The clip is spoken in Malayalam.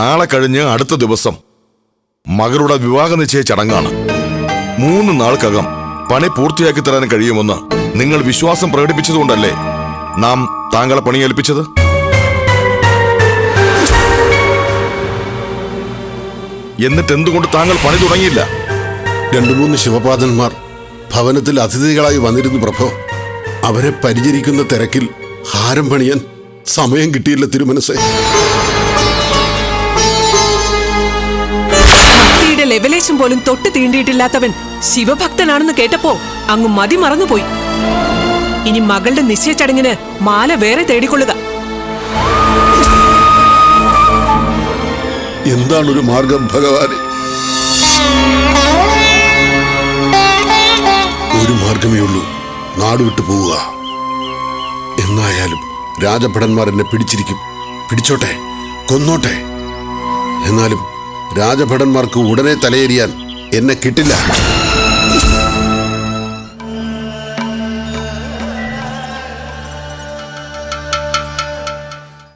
നാളെ കഴിഞ്ഞ് അടുത്ത ദിവസം മകളുടെ വിവാഹ നിശ്ചയ ചടങ്ങാണ്. മൂന്ന് നാൾക്കകം പണി പൂർത്തിയാക്കി തരാൻ കഴിയുമെന്ന് നിങ്ങൾ വിശ്വാസം പ്രകടിപ്പിച്ചതുകൊണ്ടല്ലേ നാം താങ്കളെ പണിയേൽപ്പിച്ചത്? എന്നിട്ട് എന്തുകൊണ്ട് താങ്കൾ പണി തുടങ്ങിയില്ല? രണ്ടു മൂന്ന് ശിവപാദന്മാർ ഭവനത്തിൽ അതിഥികളായി വന്നിരുന്നു പ്രഭോ. അവരെ പരിചരിക്കുന്ന തിരക്കിൽ ഹാരം പണിയാൻ സമയം കിട്ടിയില്ല തിരുമനസേ ഭക്തിയുടെ പോലും തൊട്ട് തീണ്ടിയിട്ടില്ലാത്തവൻ ശിവഭക്തനാണെന്ന് കേട്ടപ്പോ അങ്ങ് മതി മറന്നുപോയി. ഇനി മകളുടെ നിശ്ചയച്ചടങ്ങിന് മാല വേറെ തേടിക്കൊള്ളുക. എന്താണൊരു മാർഗം ഭഗവാനെ? ഒരു മാർഗമേ ഉള്ളൂ നാട് വിട്ടു പോവുക. എന്നായാലും രാജഭടന്മാർ എന്നെ പിടിച്ചിരിക്കും. പിടിച്ചോട്ടെ കൊന്നോട്ടെ. എന്നാലും രാജഭടന്മാർക്ക് ഉടനെ തലയേറിയാൻ എന്നെ കിട്ടില്ല.